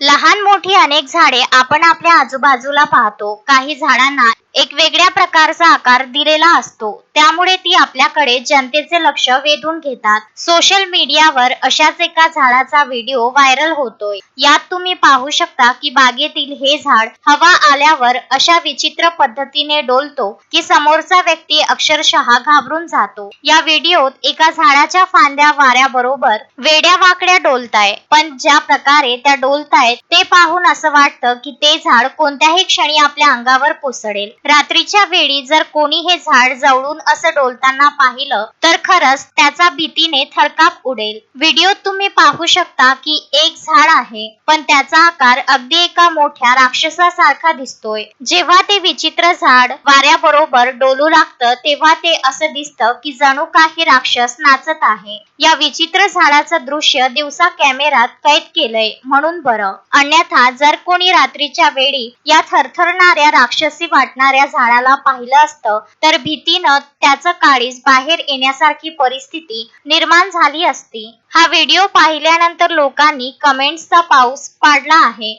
लहान मोठी अनेक झाडे आपण आपल्या आजूबाजूला पाहतो. काही झाडांना एक वेगळ्या प्रकारचा आकार दिलेला असतो. त्यामुळे ती आपल्याकडे जनतेचे लक्ष वेधून घेतात. सोशल मीडियावर अशाच एका झाडाचा व्हिडिओ व्हायरल होतोय. यात तुम्ही पाहू शकता की बागेतील हे झाड हवा आल्यावर अशा विचित्र पद्धतीने डोलतो की समोरचा व्यक्ती अक्षरशः घाबरून जातो. या व्हिडिओत एका झाडाच्या फांद्या वाऱ्याबरोबर वेड्या वाकड्या डोलताय. पण ज्या प्रकारे त्या डोलतायत ते पाहून असं वाटतं की ते झाड कोणत्याही क्षणी आपल्या अंगावर कोसळेल. रात्रीच्या वेळी जर कोणी हे झाड जवळून असं डोलताना पाहिलं खरंच त्याचा भीतीने थरकाप उडेल. व्हिडिओत तुम्ही पाहू शकता की एक झाड आहे पण त्याचा आकार अगदी एका मोठ्या राक्षसासारखा दिसतोय. जेव्हा ते विचित्र झाड वाऱ्याबरोबर डोलू लागतं तेव्हा ते असं दिसतं की जणू काही राक्षस नाचत आहे. या विचित्र झाडाचं दृश्य दिवसा कॅमेरात कैद केलंय म्हणून बरं. अन्यथा जर कोणी रात्रीच्या वेळी या थरथरणाऱ्या राक्षसी वाटणाऱ्या झाडाला पाहिलं असतं तर भीतीनं त्याचं काळीज बाहेर येण्यासारखं परिस्थिती निर्माण झाली असती. हा व्हिडिओ पाहिल्यानंतर लोकांनी कमेंट्सचा पाऊस पाडला आहे.